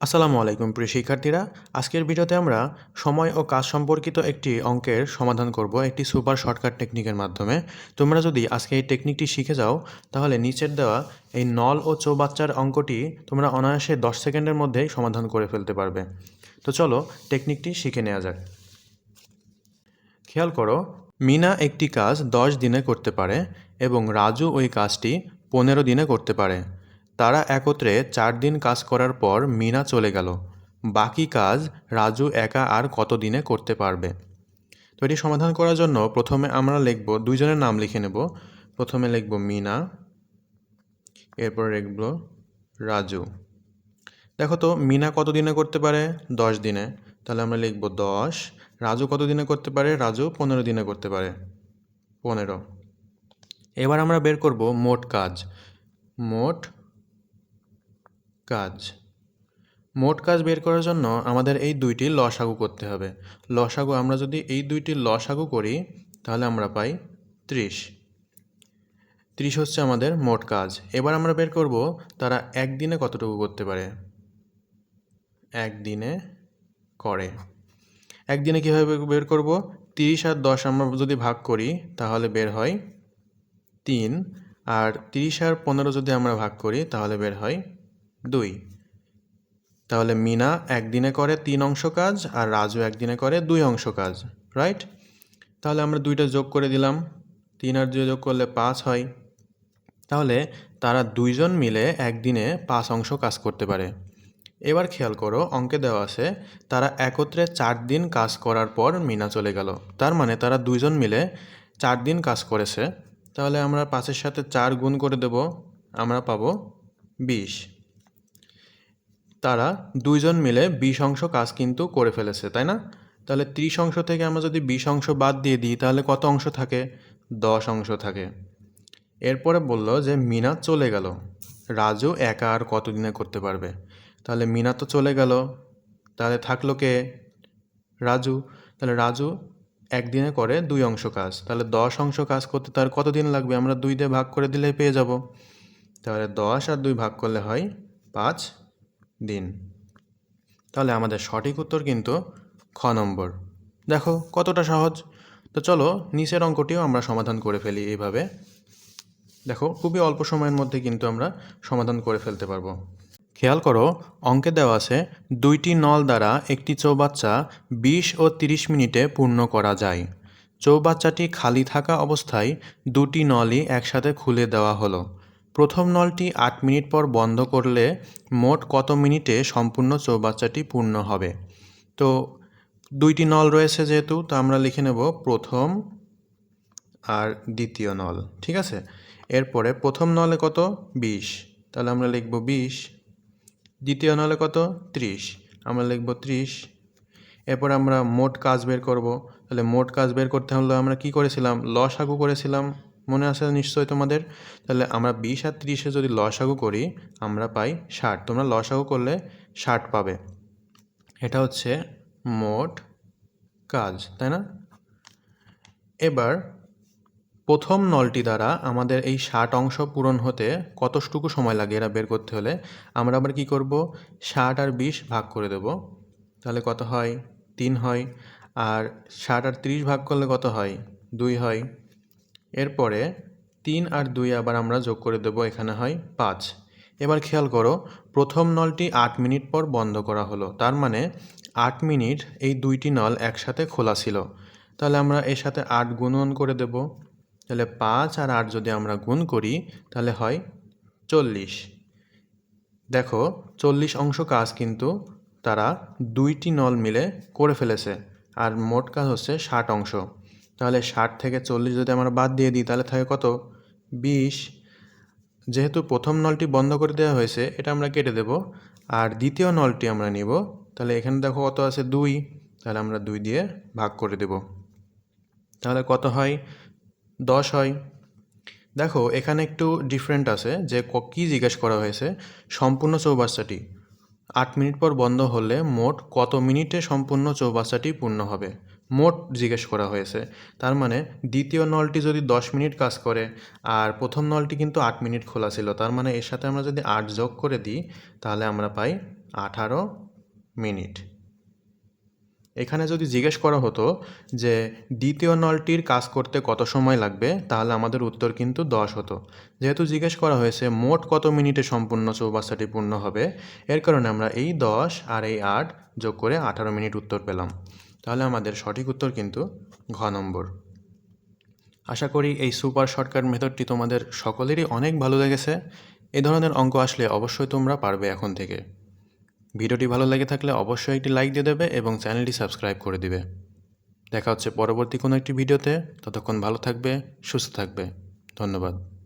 আসসালামু আলাইকুম, প্রিয় শিক্ষার্থীরা। আজকের ভিডিওতে আমরা সময় ও কাজ সম্পর্কিত একটি অঙ্কের সমাধান করব, একটি সুপার শর্টকাট টেকনিকের মাধ্যমে। তোমরা যদি আজকে এই টেকনিকটি শিখে যাও, তাহলে নিচের দেওয়া এই নল ও চৌবাচ্চার অঙ্কটি তোমরা অনায়াসে দশ সেকেন্ডের মধ্যেই সমাধান করে ফেলতে পারবে। তো চলো টেকনিকটি শিখে নেওয়া যাক। খেয়াল করো, মিনা একটি কাজ দশ দিনে করতে পারে এবং রাজু ওই কাজটি পনেরো দিনে করতে পারে। তারা একত্রে চার দিন কাজ করার পর মিনা চলে গেল। বাকি কাজ রাজু একা আর কত দিনে করতে পারবে? তো এটি সমাধান করার জন্য প্রথমে আমরা লিখব, দুইজনের নাম লিখে নেব। প্রথমে লিখব মিনা, এরপর লিখব রাজু। দেখো তো, মিনা কত দিনে করতে পারে? দশ দিনে। তাহলে আমরা লিখব দশ। রাজু কত দিনে করতে পারে? রাজু পনেরো দিনে করতে পারে। পনেরো। এবার আমরা বের করব মোট কাজ। মোট কাজ। মোট কাজ বের করার জন্য আমাদের এই দুইটি লসাগু করতে হবে। লসাগু, আমরা যদি এই দুইটি লসাগু করি, তাহলে আমরা পাই ত্রিশ। ত্রিশ হচ্ছে আমাদের মোট কাজ। এবার আমরা বের করব তারা একদিনে কতটুকু করতে পারে। একদিনে করে। একদিনে কীভাবে বের করব? তিরিশ আর দশ আমরা যদি ভাগ করি, তাহলে বের হয় তিন। আর তিরিশ আর পনেরো যদি আমরা ভাগ করি, তাহলে বের হয় দুই। তাহলে মিনা একদিনে করে তিন অংশ কাজ আর রাজু একদিনে করে দুই অংশ কাজ রাইট তাহলে আমরা দুইটা যোগ করে দিলাম। তিন আর দুই যোগ করলে পাঁচ হয়। তাহলে তারা দুইজন মিলে একদিনে পাঁচ অংশ কাজ করতে পারে। এবার খেয়াল করো, অঙ্কে দেওয়া আছে, তারা একত্রে চার দিন কাজ করার পর মিনা চলে গেল। তার মানে তারা দুইজন মিলে চার দিন কাজ করেছে। তাহলে আমরা পাঁচের সাথে চার গুণ করে দেব, আমরা পাবো বিশ। তারা দুইজন মিলে বিশ অংশ কাজ কিন্তু করে ফেলেছে, তাই না? তাহলে ত্রিশ অংশ থেকে আমরা যদি বিশ অংশ বাদ দিয়ে দিই, তাহলে কত অংশ থাকে? দশ অংশ থাকে। এরপরে বলল যে মিনা চলে গেল। রাজু একা আর কতদিনে করতে পারবে? তাহলে মিনা তো চলে গেল। তাহলে থাকল কে? রাজু। তাহলে রাজু একদিনে করে দুই অংশ কাজ। তাহলে দশ অংশ কাজ করতে তার কতদিন লাগবে? আমরা দুই দিয়ে ভাগ করে দিলেই পেয়ে যাব। তাহলে দশ আর দুই ভাগ করলে হয় পাঁচ। দিন। তাহলে আমাদের সঠিক উত্তর কিন্তু খ নম্বর। দেখো, কতটা সহজ? তো চলো, নিচের অঙ্কটিও আমরা সমাধান করে ফেলি এইভাবে। দেখো, খুবই অল্প সময়ের মধ্যে কিন্তু আমরা সমাধান করে ফেলতে পারব। খেয়াল করো, অঙ্কে দেওয়া আছে, দুইটি নল দ্বারা একটি চৌবাচ্চা বিশ ও তিরিশ মিনিটে পূর্ণ করা যায়। চৌবাচ্চাটি খালি থাকা অবস্থায় দুটি নলই একসাথে খুলে দেওয়া হলো। প্রথম নলটি আট মিনিট পর বন্ধ করলে মোট কত মিনিটে সম্পূর্ণ চৌবাচ্চাটি পূর্ণ হবে? তো দুইটি নল রয়েছে যেহেতু, তো আমরা লিখে নেব প্রথম আর দ্বিতীয় নল, ঠিক আছে? এরপরে প্রথম নলে কত? বিশ। তাহলে আমরা লিখব বিশ, দ্বিতীয় নলে কত? ত্রিশ। আমরা লিখব ত্রিশ। এরপর আমরা মোট কাজ বের করব। তাহলে মোট কাজ বের করতে হলে আমরা কি করেছিলাম? লস লসাগু করেছিলাম। মনে আছে নিশ্চয়ই তোমাদের? তাহলে আমরা বিশ আর ত্রিশে যদি লসাগু করি, আমরা পাই ষাট। তোমরা লসাগু করলে ষাট পাবে। এটা হচ্ছে মোট কাজ, তাই না? এবার প্রথম নলটি দ্বারা আমাদের এই ষাট অংশ পূরণ হতে কতটুকু সময় লাগে এরা বের করতে হলে? আমরা আবার কি করব? ষাট আর বিশ ভাগ করে দেব। তাহলে কত হয়? তিন হয়। আর ষাট আর ত্রিশ ভাগ করলে কত হয়? দুই হয়। এরপরে তিন আর দুই আবার আমরা যোগ করে দেব, এখানে হয় পাঁচ। এবার খেয়াল করো, প্রথম নলটি আট মিনিট পর বন্ধ করা হলো। তার মানে আট মিনিট এই দুইটি নল একসাথে খোলা ছিল। তাহলে আমরা এর সাথে আট গুণন করে দেব। তাহলে পাঁচ আর আট যদি আমরা গুণ করি, তাহলে হয় চল্লিশ। দেখো, চল্লিশ অংশ কাজ কিন্তু তারা দুইটি নল মিলে করে ফেলেছে, আর মোট কাজ হচ্ছে ষাট অংশ। তাহলে ষাট থেকে চল্লিশ যদি আমরা বাদ দিয়ে দিই, তাহলে থাকে কত? বিশ। যেহেতু প্রথম নলটি বন্ধ করে দেওয়া হয়েছে, এটা আমরা কেটে দেব। আর দ্বিতীয় নলটি আমরা নিব। তাহলে এখানে দেখো কত আছে? দুই। তাহলে আমরা দুই দিয়ে ভাগ করে দেব। তাহলে কত হয়? দশ হয়। দেখো, এখানে একটু ডিফারেন্ট আছে। যে কী জিজ্ঞেস করা হয়েছে? সম্পূর্ণ চৌবাচ্চাটি। আট মিনিট পর বন্ধ হলে মোট কত মিনিটে সম্পূর্ণ চৌবাচ্চাটি পূর্ণ হবে? মোট জিজ্ঞেস করা হয়েছে। তার মানে দ্বিতীয় নলটি যদি দশ মিনিট কাজ করে, আর প্রথম নলটি কিন্তু আট মিনিট খোলা ছিল, তার মানে এর সাথে আমরা যদি আট যোগ করে দিই, তাহলে আমরা পাই আঠারো মিনিট। এখানে যদি জিজ্ঞেস করা হতো যে দ্বিতীয় নলটির কাজ করতে কত সময় লাগবে, তাহলে আমাদের উত্তর কিন্তু দশ হতো। যেহেতু জিজ্ঞেস করা হয়েছে মোট কত মিনিটে সম্পূর্ণ চৌবাচ্চাটি পূর্ণ হবে, এর কারণে আমরা এই দশ আর এই আট যোগ করে আঠারো মিনিট উত্তর পেলাম। তাহলে আমাদের সঠিক উত্তর কিন্তু ঘ নম্বর। আশা করি এই সুপার শর্টকাট মেথডটি তোমাদের সকলেরই অনেক ভালো লেগেছে। এ ধরনের অঙ্ক আসলে অবশ্যই তোমরা পারবে এখন থেকে। ভিডিওটি ভালো লেগে থাকলে অবশ্যই একটি লাইক দিয়ে দেবে এবং চ্যানেলটি সাবস্ক্রাইব করে দিবে। দেখা হচ্ছে পরবর্তী কোনো একটি ভিডিওতে। ততক্ষণ ভালো থাকবে, সুস্থ থাকবে। ধন্যবাদ।